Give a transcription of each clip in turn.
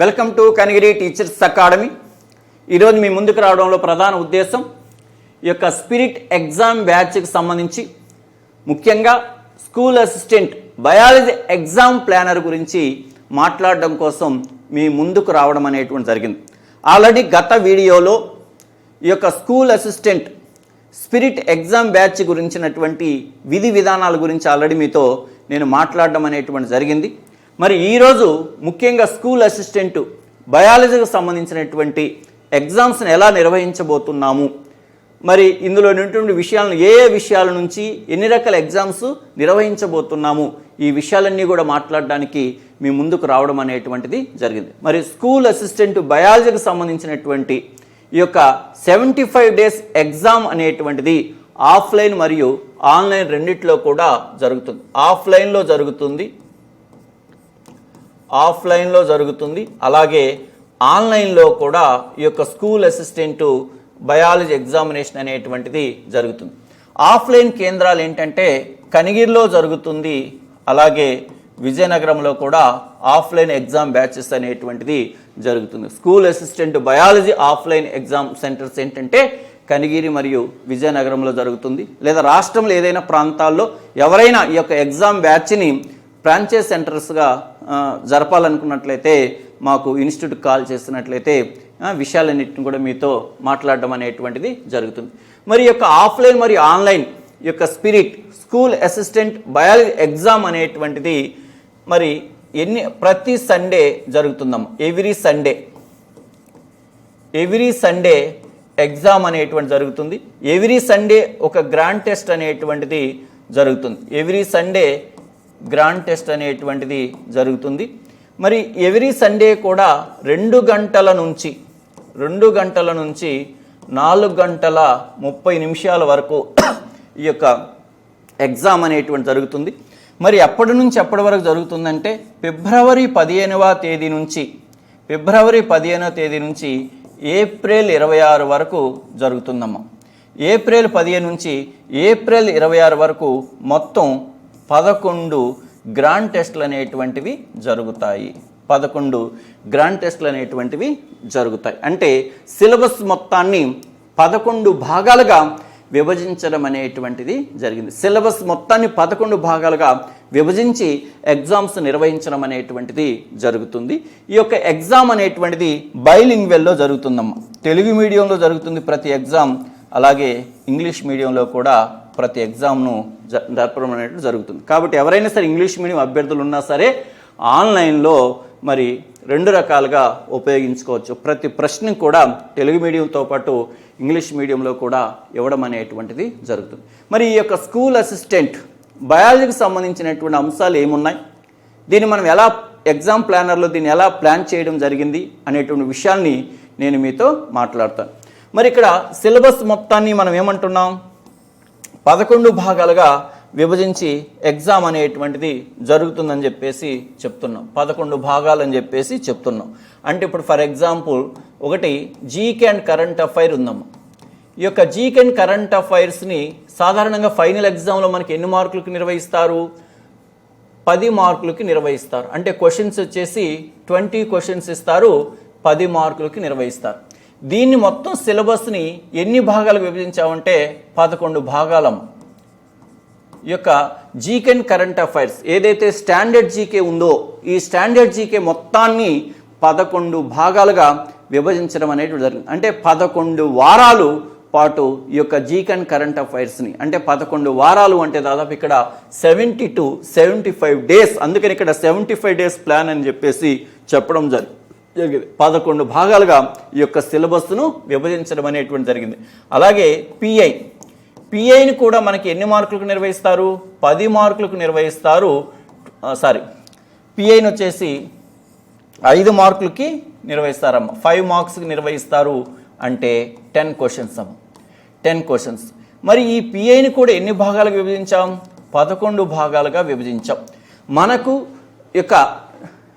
Welcome to Kanagiri teachers academy. ఈరోజు మీ ముందుకు రావడంలో ప్రధాన ఉద్దేశం ఈ యొక్క స్పిరిట్ ఎగ్జామ్ బ్యాచ్కి సంబంధించి ముఖ్యంగా school assistant biology exam planner గురించి మాట్లాడడం కోసం మీ ముందుకు రావడం అనేటువంటి జరిగింది. ఆల్రెడీ గత వీడియోలో ఈ యొక్క school assistant spirit exam batch గురించినటువంటి విధి విధానాల గురించి ఆల్రెడీ మీతో నేను మాట్లాడడం అనేటువంటి జరిగింది. మరి ఈరోజు ముఖ్యంగా స్కూల్ అసిస్టెంట్ బయాలజీకి సంబంధించినటువంటి ఎగ్జామ్స్ని ఎలా నిర్వహించబోతున్నాము? మరి ఇందులో ఉన్నటువంటి విషయాలను ఏ ఏ విషయాల నుంచి ఎన్ని రకాల ఎగ్జామ్స్ నిర్వహించబోతున్నాము? ఈ విషయాలన్నీ కూడా మాట్లాడడానికి మీ ముందుకు రావడం అనేటువంటిది జరిగింది. మరి స్కూల్ అసిస్టెంట్ బయాలజీకి సంబంధించినటువంటి ఈ యొక్క సెవెంటీ ఫైవ్ డేస్ ఎగ్జామ్ అనేటువంటిది ఆఫ్లైన్ మరియు ఆన్లైన్ రెండిట్లో కూడా జరుగుతుంది. ఆఫ్లైన్లో జరుగుతుంది ఆఫ్లైన్లో జరుగుతుంది. అలాగే ఆన్లైన్లో కూడా ఈ యొక్క స్కూల్ అసిస్టెంట్ బయాలజీ ఎగ్జామినేషన్ అనేటువంటిది జరుగుతుంది. ఆఫ్లైన్ కేంద్రాలు ఏంటంటే కనిగిరిలో జరుగుతుంది. అలాగే విజయనగరంలో కూడా ఆఫ్లైన్ ఎగ్జామ్ బ్యాచెస్ అనేటువంటిది జరుగుతుంది. School assistant biology offline exam centres ఏంటంటే కనిగిరి మరియు విజయనగరంలో జరుగుతుంది. లేదా రాష్ట్రంలో ఏదైనా ప్రాంతాల్లో ఎవరైనా ఈ యొక్క ఎగ్జామ్ బ్యాచ్ని ఫ్రాంచైజ్ సెంటర్స్గా జరపాలనుకున్నట్లయితే మాకు ఇన్స్టిట్యూట్ కాల్ చేస్తున్నట్లయితే విషయాలన్నింటిని కూడా మీతో మాట్లాడడం అనేటువంటిది జరుగుతుంది. మరి యొక్క ఆఫ్లైన్ మరియు ఆన్లైన్ యొక్క spirit school assistant biology exam అనేటువంటిది మరి ఎన్ని ప్రతి Sunday జరుగుతుందమ్మ. Every Sunday. Every Sunday exam అనేటువంటి జరుగుతుంది. ఎవ్రీ సండే ఒక గ్రాండ్ టెస్ట్ అనేటువంటిది జరుగుతుంది. ఎవ్రీ సండే గ్రాండ్ టెస్ట్ అనేటువంటిది జరుగుతుంది. మరి ఎవ్రీ సండే కూడా రెండు గంటల నుంచి రెండు గంటల నుంచి నాలుగు గంటల ముప్పై నిమిషాల వరకు ఈ యొక్క ఎగ్జామ్ అనేటువంటి జరుగుతుంది. మరి ఎప్పటి నుంచి ఎప్పటి వరకు జరుగుతుందంటే ఫిబ్రవరి పదిహేనవ తేదీ నుంచి ఫిబ్రవరి పదిహేనవ తేదీ నుంచి ఏప్రిల్ ఇరవై ఆరు వరకు జరుగుతుందమ్మా. ఏప్రిల్ పదిహేను నుంచి ఏప్రిల్ ఇరవై ఆరు వరకు మొత్తం పదకొండు గ్రాండ్ టెస్ట్లు అనేటువంటివి జరుగుతాయి. పదకొండు గ్రాండ్ టెస్ట్లు అనేటువంటివి జరుగుతాయి. అంటే సిలబస్ మొత్తాన్ని పదకొండు భాగాలుగా విభజించడం అనేటువంటిది జరిగింది. సిలబస్ మొత్తాన్ని పదకొండు భాగాలుగా విభజించి ఎగ్జామ్స్ నిర్వహించడం అనేటువంటిది జరుగుతుంది. ఈ యొక్క ఎగ్జామ్ అనేటువంటిది బైలింగ్వెల్లో జరుగుతుందమ్మా. తెలుగు మీడియంలో జరుగుతుంది ప్రతి ఎగ్జామ్. అలాగే ఇంగ్లీష్ మీడియంలో కూడా ప్రతి ఎగ్జామ్ను జ జరపడం అనేది జరుగుతుంది. కాబట్టి ఎవరైనా సరే ఇంగ్లీష్ మీడియం అభ్యర్థులు ఉన్నా సరే ఆన్లైన్లో మరి రెండు రకాలుగా ఉపయోగించుకోవచ్చు. ప్రతి ప్రశ్న కూడా తెలుగు మీడియంతో పాటు ఇంగ్లీష్ మీడియంలో కూడా ఇవ్వడం అనేటువంటిది జరుగుతుంది. మరి ఈ యొక్క స్కూల్ అసిస్టెంట్ బయాలజీకి సంబంధించినటువంటి అంశాలు ఏమున్నాయి? దీన్ని మనం ఎలా ఎగ్జామ్ ప్లానర్లో దీన్ని ఎలా ప్లాన్ చేయడం జరిగింది అనేటువంటి విషయాల్ని నేను మీతో మాట్లాడతాను. మరి ఇక్కడ సిలబస్ మొత్తాన్ని మనం ఏమంటున్నాం? పదకొండు భాగాలుగా విభజించి ఎగ్జామ్ అనేటువంటిది జరుగుతుందని చెప్పేసి చెప్తున్నాం. పదకొండు భాగాలు అని చెప్పేసి చెప్తున్నాం. అంటే ఇప్పుడు ఫర్ ఎగ్జాంపుల్ ఒకటి జీకే అండ్ కరెంట్ అఫైర్ ఉందాము ఈ యొక్క జీకే అండ్ కరెంట్ అఫైర్స్ని సాధారణంగా ఫైనల్ ఎగ్జామ్లో మనకి ఎన్ని మార్కులకు నిర్వహిస్తారు? పది మార్కులకి నిర్వహిస్తారు. అంటే క్వశ్చన్స్ వచ్చేసి ట్వంటీ క్వశ్చన్స్ ఇస్తారు పది మార్కులకి నిర్వహిస్తారు. దీన్ని మొత్తం సిలబస్ని ఎన్ని భాగాలు విభజించామంటే పదకొండు భాగాలం. ఈ యొక్క జీకెన్ కరెంట్ అఫైర్స్ ఏదైతే స్టాండర్డ్ జీకే ఉందో ఈ స్టాండర్డ్ జీకే మొత్తాన్ని పదకొండు భాగాలుగా విభజించడం అనేది జరిగింది అంటే పదకొండు వారాలు పాటు ఈ యొక్క జీకెన్ కరెంట్ అఫైర్స్ని అంటే పదకొండు వారాలు అంటే దాదాపు ఇక్కడ seventy two seventy five days అందుకని ఇక్కడ సెవెంటీ ఫైవ్ డేస్ ప్లాన్ అని చెప్పేసి చెప్పడం జరిగింది జరిగింది. పదకొండు భాగాలుగా ఈ యొక్క సిలబస్ను విభజించడం అనేటువంటి జరిగింది. అలాగే పిఐ పిఐని కూడా మనకి ఎన్ని మార్కులకు నిర్వహిస్తారు? పది మార్కులకు నిర్వహిస్తారు. సారీ పిఐని వచ్చేసి ఐదు మార్కులకి నిర్వహిస్తారమ్మ. ఫైవ్ మార్క్స్కి నిర్వహిస్తారు అంటే టెన్ క్వశ్చన్స్ అమ్మ. టెన్ క్వశ్చన్స్ మరి ఈ పిఐని కూడా ఎన్ని భాగాలుగా విభజించాం? పదకొండు భాగాలుగా విభజించాం. మనకు యొక్క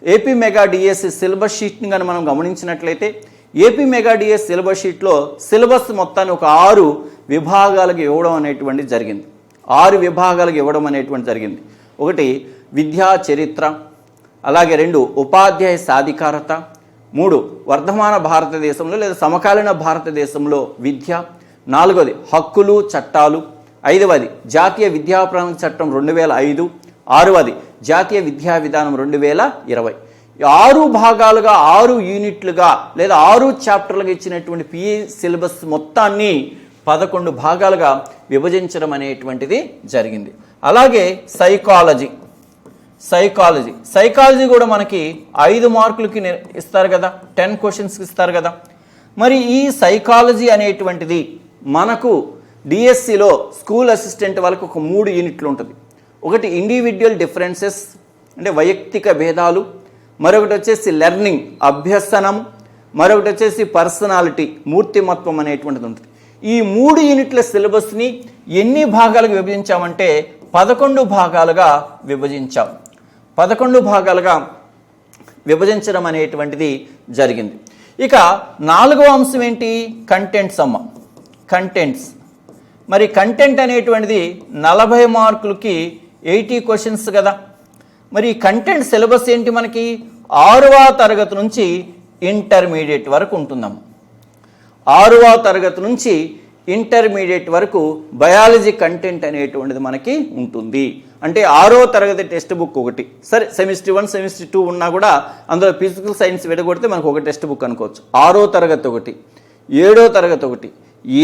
ఏపీ మెగా డిఎస్సి సిలబస్ షీట్ని కానీ మనం గమనించినట్లయితే ఏపీ మెగా డిఎస్ సిలబస్ షీట్లో సిలబస్ మొత్తాన్ని ఒక ఆరు విభాగాలకు ఇవ్వడం అనేటువంటి జరిగింది. ఆరు విభాగాలకు ఇవ్వడం అనేటువంటి జరిగింది. ఒకటి విద్యా చరిత్ర అలాగే రెండు ఉపాధ్యాయ సాధికారత మూడు వర్ధమాన భారతదేశంలో లేదా సమకాలీన భారతదేశంలో విద్య నాలుగవది హక్కులు చట్టాలు ఐదవది జాతీయ విద్యా ప్రణాళిక చట్టం రెండు వేల ఐదు ఆరవది జాతీయ విద్యా విధానం రెండు వేల ఇరవై. ఆరు భాగాలుగా ఆరు యూనిట్లుగా లేదా ఆరు చాప్టర్లుగా ఇచ్చినటువంటి పిఈ సిలబస్ మొత్తాన్ని పదకొండు భాగాలుగా విభజించడం అనేటువంటిది జరిగింది. అలాగే సైకాలజీ. సైకాలజీ. సైకాలజీ కూడా మనకి ఐదు మార్కులకి ఇస్తారు కదా టెన్ క్వశ్చన్స్కి ఇస్తారు కదా. మరి ఈ సైకాలజీ అనేటువంటిది మనకు డిఎస్సిలో స్కూల్ అసిస్టెంట్ వాళ్ళకి ఒక మూడు యూనిట్లు ఉంటుంది. ఒకటి ఇండివిజువల్ డిఫరెన్సెస్ అంటే వైయక్తిక భేదాలు మరొకటి వచ్చేసి లెర్నింగ్ అభ్యసనం మరొకటి వచ్చేసి పర్సనాలిటీ మూర్తిమత్వం అనేటువంటిది ఉంటుంది. ఈ మూడు యూనిట్ల సిలబస్ని ఎన్ని భాగాలుగా విభజించామంటే పదకొండు భాగాలుగా విభజించాం. పదకొండు భాగాలుగా విభజించడం అనేటువంటిది జరిగింది. ఇక నాలుగవ అంశం ఏంటి? కంటెంట్స్ అమ్మ. కంటెంట్స్ మరి కంటెంట్ అనేటువంటిది నలభై మార్కులకి ఎయిటీ క్వశ్చన్స్ కదా. మరి కంటెంట్ సిలబస్ ఏంటి మనకి? ఆరవ తరగతి నుంచి ఇంటర్మీడియట్ వరకు ఉంటుందాము ఆరవ తరగతి నుంచి ఇంటర్మీడియట్ వరకు బయాలజీ కంటెంట్ అనేటువంటిది మనకి ఉంటుంది. అంటే ఆరో తరగతి టెక్స్ట్ బుక్ ఒకటి. సరే సెమిస్టర్ వన్ సెమిస్టర్ టూ ఉన్నా కూడా అందులో ఫిజికల్ సైన్స్ విడగొడితే మనకు ఒక టెక్స్ట్ బుక్ అనుకోవచ్చు. ఆరో తరగతి ఒకటి ఏడో తరగతి ఒకటి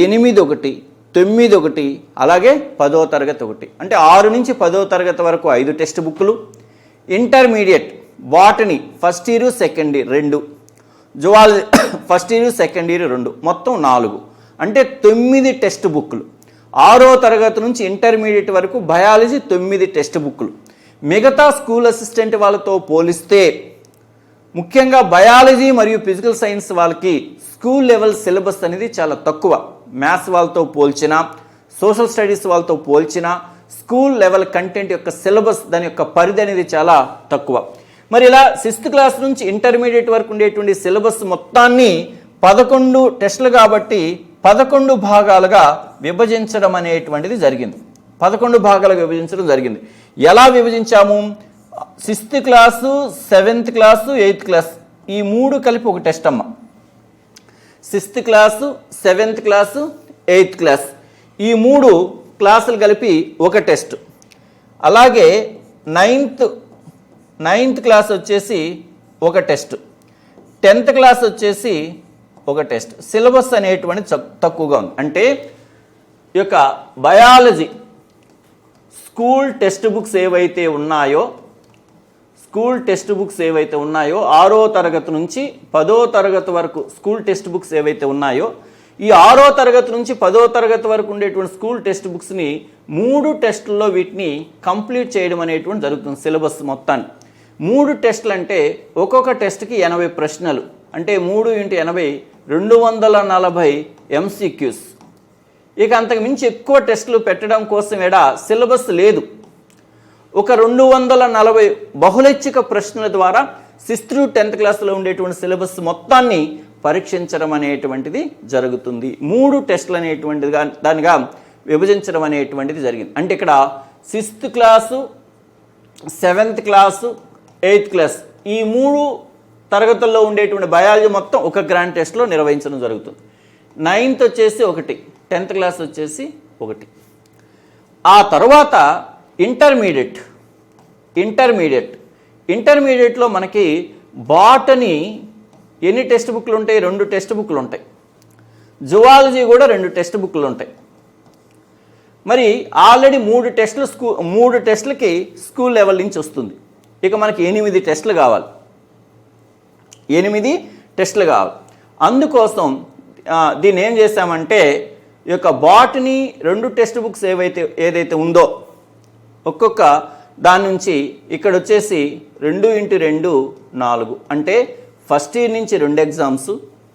ఎనిమిది ఒకటి తొమ్మిది ఒకటి అలాగే పదో తరగతి ఒకటి. అంటే ఆరు నుంచి పదో తరగతి వరకు ఐదు టెక్స్ట్ బుక్లు ఇంటర్మీడియట్ వాటిని ఫస్ట్ ఇయర్ సెకండ్ ఇయర్ రెండు. Zoology first year second year రెండు. మొత్తం నాలుగు. అంటే తొమ్మిది టెక్స్ట్ బుక్లు ఆరో తరగతి నుంచి ఇంటర్మీడియట్ వరకు బయాలజీ తొమ్మిది టెక్స్ట్ బుక్లు మిగతా స్కూల్ అసిస్టెంట్ వాళ్ళతో పోలిస్తే ముఖ్యంగా బయాలజీ మరియు ఫిజికల్ సైన్స్ వాళ్ళకి స్కూల్ లెవెల్ సిలబస్ అనేది చాలా తక్కువ. మ్యాథ్స్ వాళ్ళతో పోల్చిన సోషల్ స్టడీస్ వాళ్ళతో పోల్చిన స్కూల్ లెవెల్ కంటెంట్ యొక్క సిలబస్ దాని యొక్క పరిధి అనేది చాలా తక్కువ. మరి ఇలా సిక్స్త్ క్లాస్ నుంచి ఇంటర్మీడియట్ వరకు ఉండేటువంటి సిలబస్ మొత్తాన్ని పదకొండు టెస్టులు కాబట్టి పదకొండు భాగాలుగా విభజించడం అనేటువంటిది జరిగింది. పదకొండు భాగాలుగా విభజించడం జరిగింది. ఎలా విభజించాము? Sixth class seventh class eighth class. ఈ మూడు కలిపి ఒక టెస్ట్ అమ్మ. Sixth class seventh class eighth class. ఈ మూడు క్లాసులు కలిపి ఒక టెస్ట్. అలాగే నైన్త్ నైన్త్ క్లాస్ వచ్చేసి ఒక టెస్ట్. టెన్త్ క్లాస్ వచ్చేసి ఒక టెస్ట్. సిలబస్ అనేటువంటి తక్కువగా ఉంది. అంటే ఈ యొక్క బయాలజీ స్కూల్ టెక్స్ట్ బుక్స్ ఏవైతే ఉన్నాయో స్కూల్ టెక్స్ట్ బుక్స్ ఏవైతే ఉన్నాయో ఆరో తరగతి నుంచి పదో తరగతి వరకు స్కూల్ టెక్స్ట్ బుక్స్ ఏవైతే ఉన్నాయో ఈ ఆరో తరగతి నుంచి పదో తరగతి వరకు ఉండేటువంటి స్కూల్ టెక్స్ట్ బుక్స్ని మూడు టెస్టుల్లో వీటిని కంప్లీట్ చేయడం అనేటువంటి జరుగుతుంది సిలబస్ మొత్తాన్ని. మూడు టెస్టులు అంటే ఒక్కొక్క టెస్ట్కి ఎనభై ప్రశ్నలు అంటే మూడు ఇంటూ ఎనభై రెండు వందల నలభై ఎంసీక్యూస్. ఇక అంతకు మించి ఎక్కువ టెస్టులు పెట్టడం కోసం ఎడ సిలబస్ లేదు. ఒక రెండు వందల నలభై బహుళైచ్ఛిక ప్రశ్నల ద్వారా సిక్స్త్ టు టెన్త్ క్లాస్లో ఉండేటువంటి సిలబస్ మొత్తాన్ని పరీక్షించడం అనేటువంటిది జరుగుతుంది. మూడు టెస్టులు అనేటువంటిదిగా దానిగా విభజించడం అనేటువంటిది జరిగింది. అంటే ఇక్కడ sixth class seventh class eighth class ఈ మూడు తరగతుల్లో ఉండేటువంటి బయాలజీ మొత్తం ఒక గ్రాండ్ టెస్ట్లో నిర్వహించడం జరుగుతుంది. నైన్త్ వచ్చేసి ఒకటి టెన్త్ క్లాస్ వచ్చేసి ఒకటి. ఆ తర్వాత ఇంటర్మీడియట్ ఇంటర్మీడియట్. ఇంటర్మీడియట్లో మనకి బాటనీ ఎన్ని టెక్స్ట్ బుక్లు ఉంటాయి రెండు టెక్స్ట్ బుక్లు ఉంటాయి జువాలజీ కూడా రెండు టెక్స్ట్ బుక్లు ఉంటాయి మరి ఆల్రెడీ మూడు టెస్టులు స్కూ మూడు టెస్టులకి స్కూల్ లెవెల్ నుంచి వస్తుంది. ఇక మనకి ఎనిమిది టెస్టులు కావాలి. ఎనిమిది టెస్టులు కావాలి. అందుకోసం దీన్ని ఏం చేశామంటే ఈ యొక్క బాటనీ రెండు టెక్స్ట్ బుక్స్ ఏవైతే ఏదైతే ఉందో ఒక్కొక్క దాని నుంచి ఇక్కడ వచ్చేసి రెండు ఇంటూ రెండు నాలుగు. అంటే ఫస్ట్ ఇయర్ నుంచి రెండు ఎగ్జామ్స్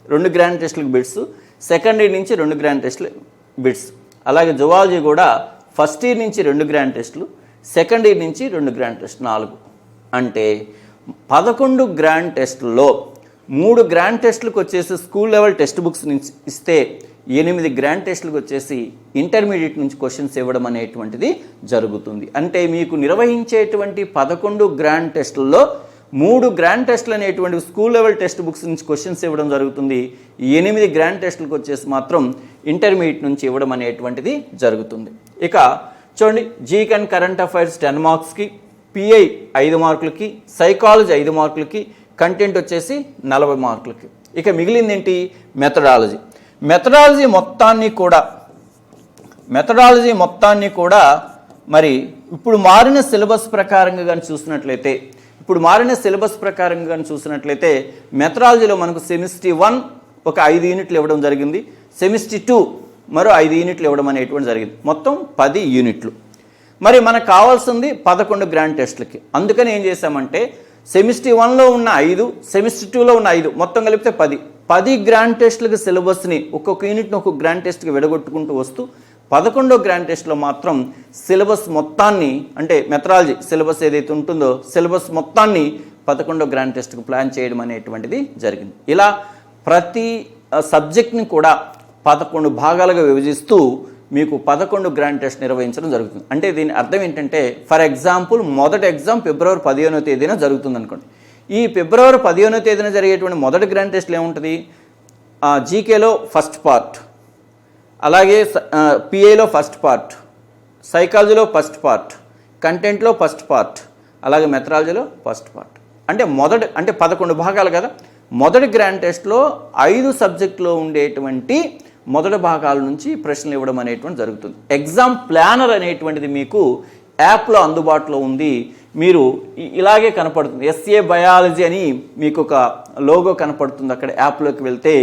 రెండు గ్రాండ్ టెస్టులకు బిట్స్ సెకండ్ ఇయర్ నుంచి రెండు గ్రాండ్ టెస్టులు బిట్స్ అలాగే జువాలజీ కూడా ఫస్ట్ ఇయర్ నుంచి రెండు గ్రాండ్ టెస్టులు సెకండ్ ఇయర్ నుంచి రెండు గ్రాండ్ టెస్ట్ నాలుగు. అంటే పదకొండు గ్రాండ్ టెస్టుల్లో మూడు గ్రాండ్ టెస్టులకు వచ్చేసి స్కూల్ లెవెల్ టెక్స్ట్ బుక్స్ నుంచి ఇస్తే ఎనిమిది గ్రాండ్ టెస్టులకు వచ్చేసి ఇంటర్మీడియట్ నుంచి క్వశ్చన్స్ ఇవ్వడం అనేటువంటిది జరుగుతుంది. అంటే మీకు నిర్వహించేటువంటి పదకొండు గ్రాండ్ టెస్టుల్లో మూడు గ్రాండ్ టెస్టులు అనేటువంటి స్కూల్ లెవెల్ టెక్స్ట్ బుక్స్ నుంచి క్వశ్చన్స్ ఇవ్వడం జరుగుతుంది. ఎనిమిది గ్రాండ్ టెస్టులకు వచ్చేసి మాత్రం ఇంటర్మీడియట్ నుంచి ఇవ్వడం అనేటువంటిది జరుగుతుంది. ఇక చూడండి GK and current affairs ten మార్క్స్కి పిఐ ఐదు మార్కులకి సైకాలజీ ఐదు మార్కులకి కంటెంట్ వచ్చేసి నలభై మార్కులకి. ఇక మిగిలింది ఏంటి? మెథడాలజీ మెథడాలజీ మొత్తాన్ని కూడా మెథడాలజీ మొత్తాన్ని కూడా మరి ఇప్పుడు మారిన సిలబస్ ప్రకారంగా కానీ చూసినట్లయితే ఇప్పుడు మారిన సిలబస్ ప్రకారంగా కానీ చూసినట్లయితే మెథడాలజీలో మనకు సెమిస్టీ వన్ ఒక ఐదు యూనిట్లు ఇవ్వడం జరిగింది సెమిస్టీ టూ మరో ఐదు యూనిట్లు ఇవ్వడం అనేటువంటి జరిగింది. మొత్తం పది యూనిట్లు. మరి మనకు కావాల్సింది పదకొండు గ్రాండ్ టెస్ట్లకి. అందుకని ఏం చేశామంటే సెమిస్టీ వన్లో ఉన్న ఐదు సెమిస్ట్రీ టూలో ఉన్న ఐదు మొత్తం కలిపితే పది. పది గ్రాండ్ టెస్ట్లకు సిలబస్ని ఒక్కొక్క యూనిట్ని ఒక్కొక్క గ్రాండ్ టెస్ట్కి విడగొట్టుకుంటూ వస్తూ పదకొండో గ్రాండ్ టెస్ట్లో మాత్రం సిలబస్ మొత్తాన్ని అంటే మెథడాలజీ సిలబస్ ఏదైతే ఉంటుందో సిలబస్ మొత్తాన్ని పదకొండో గ్రాండ్ టెస్ట్కు ప్లాన్ చేయడం అనేటువంటిది జరిగింది. ఇలా ప్రతి సబ్జెక్ట్ని కూడా పదకొండు భాగాలుగా విభజిస్తూ మీకు పదకొండు గ్రాండ్ టెస్ట్ నిర్వహించడం జరుగుతుంది. అంటే దీని అర్థం ఏంటంటే ఫర్ ఎగ్జాంపుల్ మొదటి ఎగ్జామ్ ఫిబ్రవరి పదిహేనో తేదీన జరుగుతుంది అనుకోండి ఈ ఫిబ్రవరి పదిహేనో తేదీన జరిగేటువంటి మొదటి గ్రాండ్ టెస్ట్లో ఏముంటుంది? జీకేలో ఫస్ట్ పార్ట్. అలాగే పిఏలో ఫస్ట్ పార్ట్. సైకాలజీలో ఫస్ట్ పార్ట్. కంటెంట్లో ఫస్ట్ పార్ట్. అలాగే మెథడాలజీలో ఫస్ట్ పార్ట్. అంటే మొదటి అంటే పదకొండు భాగాలు కదా? మొదటి గ్రాండ్ టెస్ట్లో ఐదు సబ్జెక్టులో ఉండేటువంటి మొదటి భాగాల నుంచి ప్రశ్నలు ఇవ్వడం అనేటువంటి జరుగుతుంది. ఎగ్జామ్ ప్లానర్ అనేటువంటిది మీకు యాప్లో అందుబాటులో ఉంది. మీరు ఇలాగే కనపడుతుంది. ఎస్ఏ బయాలజీ అని మీకు ఒక లోగో కనపడుతుంది అక్కడ యాప్లోకి వెళ్తే.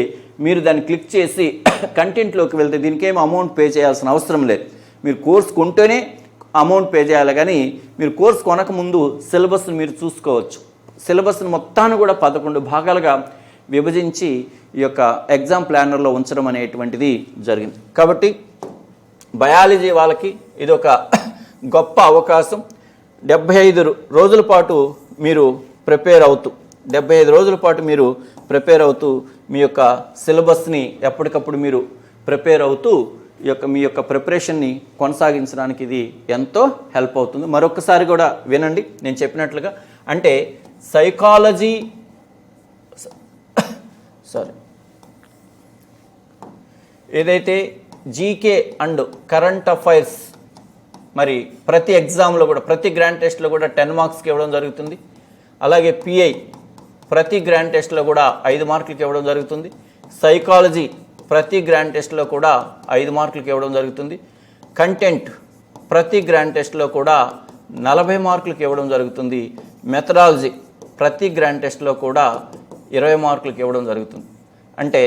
మీరు దాన్ని క్లిక్ చేసి కంటెంట్లోకి వెళ్తే దీనికి ఏం అమౌంట్ పే చేయాల్సిన అవసరం లేదు. మీరు కోర్స్ కొంటేనే అమౌంట్ పే చేయాలి కానీ మీరు కోర్స్ కొనకముందు సిలబస్ని మీరు చూసుకోవచ్చు. సిలబస్ని మొత్తాన్ని కూడా పదకొండు భాగాలుగా విభజించి ఈ యొక్క ఎగ్జామ్ ప్లానర్లో ఉంచడం అనేటువంటిది జరిగింది. కాబట్టి బయాలజీ వాళ్ళకి ఇది ఒక గొప్ప అవకాశం. డెబ్భై ఐదు రోజుల పాటు మీరు ప్రిపేర్ అవుతూ డెబ్బై ఐదు రోజుల పాటు మీరు ప్రిపేర్ అవుతూ మీ యొక్క సిలబస్ని ఎప్పటికప్పుడు మీరు ప్రిపేర్ అవుతూ ఈ యొక్క మీ యొక్క ప్రిపరేషన్ని కొనసాగించడానికి ఇది ఎంతో హెల్ప్ అవుతుంది. మరొకసారి కూడా వినండి నేను చెప్పినట్లుగా. అంటే సైకాలజీ సారీ. ఏదైతే జీకే అండ్ కరెంట్ అఫైర్స్ మరి ప్రతి ఎగ్జామ్లో కూడా ప్రతి గ్రాండ్ టెస్ట్లో కూడా టెన్ మార్క్స్కి ఇవ్వడం జరుగుతుంది. అలాగే పిఐ ప్రతి గ్రాండ్ టెస్ట్లో కూడా ఐదు మార్కులకి ఇవ్వడం జరుగుతుంది. సైకాలజీ ప్రతి గ్రాండ్ టెస్ట్లో కూడా ఐదు మార్కులకి ఇవ్వడం జరుగుతుంది. కంటెంట్ ప్రతి గ్రాండ్ టెస్ట్లో కూడా నలభై మార్కులకి ఇవ్వడం జరుగుతుంది. మెథడాలజీ ప్రతి గ్రాండ్ టెస్ట్లో కూడా ఇరవై మార్కులకి ఇవ్వడం జరుగుతుంది. అంటే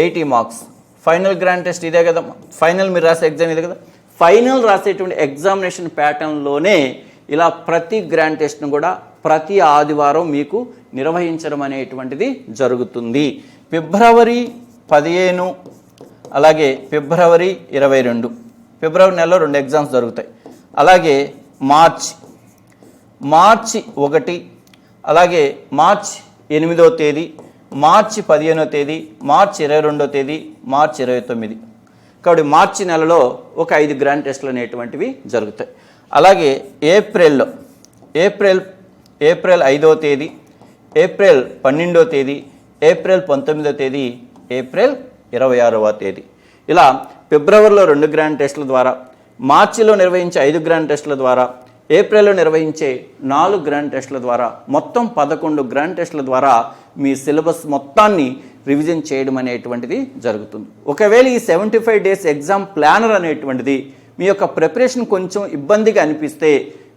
eighty marks. Final grand test ఇదే కదా ఫైనల్ మీరు రాసే ఎగ్జామ్ ఇదే కదా. ఫైనల్ రాసేటువంటి ఎగ్జామినేషన్ ప్యాటర్న్లోనే ఇలా ప్రతి గ్రాండ్ టెస్ట్ను కూడా ప్రతి ఆదివారం మీకు నిర్వహించడం అనేటువంటిది జరుగుతుంది. ఫిబ్రవరి పదిహేను అలాగే ఫిబ్రవరి ఇరవై రెండు. ఫిబ్రవరి నెలలో రెండు ఎగ్జామ్స్ జరుగుతాయి. అలాగే మార్చ్ మార్చి ఒకటి అలాగే మార్చ్ ఎనిమిదో తేదీ మార్చి పదిహేనో తేదీ మార్చి ఇరవై రెండో తేదీ మార్చి ఇరవై తొమ్మిది. కాబట్టి మార్చి నెలలో ఒక ఐదు గ్రాండ్ టెస్టులు అనేటువంటివి జరుగుతాయి. అలాగే ఏప్రిల్లో ఏప్రిల్ ఏప్రిల్ ఐదో తేదీ ఏప్రిల్ పన్నెండో తేదీ ఏప్రిల్ పంతొమ్మిదో తేదీ ఏప్రిల్ ఇరవై ఆరవ తేదీ. ఇలా ఫిబ్రవరిలో రెండు గ్రాండ్ టెస్టుల ద్వారా మార్చిలో నిర్వహించే ఐదు గ్రాండ్ టెస్టుల ద్వారా ఏప్రిల్లో నిర్వహించే నాలుగు గ్రాండ్ టెస్టుల ద్వారా మొత్తం పదకొండు గ్రాండ్ టెస్టుల ద్వారా మీ సిలబస్ మొత్తాన్ని రివిజన్ చేయడం అనేటువంటిది జరుగుతుంది. ఒకవేళ ఈ seventy five days exam planner అనేటువంటిది మీ యొక్క ప్రిపరేషన్ కొంచెం ఇబ్బందిగా అనిపిస్తే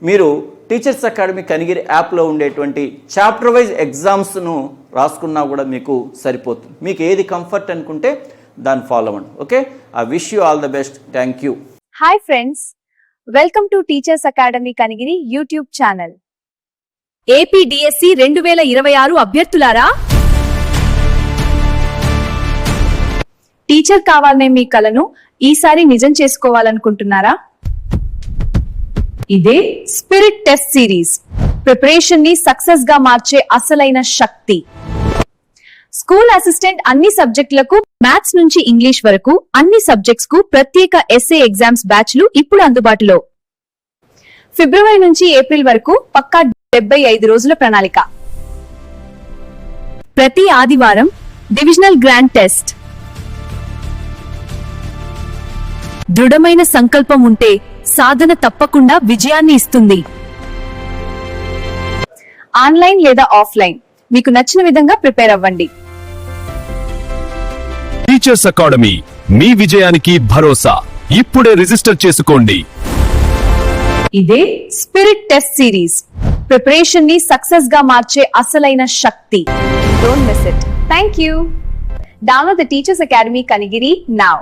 మీరు టీచర్స్ అకాడమీ కనిగిరి యాప్లో ఉండేటువంటి చాప్టర్ వైజ్ ఎగ్జామ్స్ను రాసుకున్నా కూడా మీకు సరిపోతుంది. మీకు ఏది కంఫర్ట్ అనుకుంటే దాన్ని ఫాలో అవ్వండి. Okay? I wish you all the best. Thank you. Hi friends welcome to teachers academy Kanigiri YouTube channel APDSC రెండు వేల ఇరవై ఆరు అభ్యర్థులారా? టీచర్ కావాలనే మీ కలను ఈసారి నిజం చేసుకోవాలనుకుంటున్నారా? ఇదే స్పిరిట్ టెస్ట్ సిరీస్ ప్రిపరేషన్ని సక్సెస్గా మార్చే అసలైన శక్తి. స్కూల్ అసిస్టెంట్ అన్ని సబ్జెక్టులకు మ్యాథ్స్ నుంచి ఇంగ్లీష్ వరకు అన్ని సబ్జెక్ట్స్కు ప్రత్యేక ఎస్ఏ ఎగ్జామ్స్ బ్యాచ్లు ఇప్పుడు అందుబాటులో. ఫిబ్రవరి నుంచి ఏప్రిల్ వరకు పక్కా డెబ్బై ఐదు రోజుల ప్రణాళిక. ప్రతి ఆదివారం డివిజనల్ గ్రాండ్ టెస్ట్. దృఢమైన సంకల్పం ఉంటే సాధన తప్పకుండా విజయాన్ని ఇస్తుంది. ఆన్లైన్ లేదా ఆఫ్లైన్. మీకు నచ్చిన విధంగా ప్రిపేర్ అవ్వండి. టీచర్స్ అకాడమీ మీ విజయానికి భరోసా. ఇప్పుడే రిజిస్టర్ చేసుకోండి. ఇదే స్పిరిట్ టెస్ట్ సిరీస్ ప్రిపరేషన్ని సక్సెస్గా మార్చే అసలైన శక్తి. Don't miss it thank you download the teachers academy Kanigiri now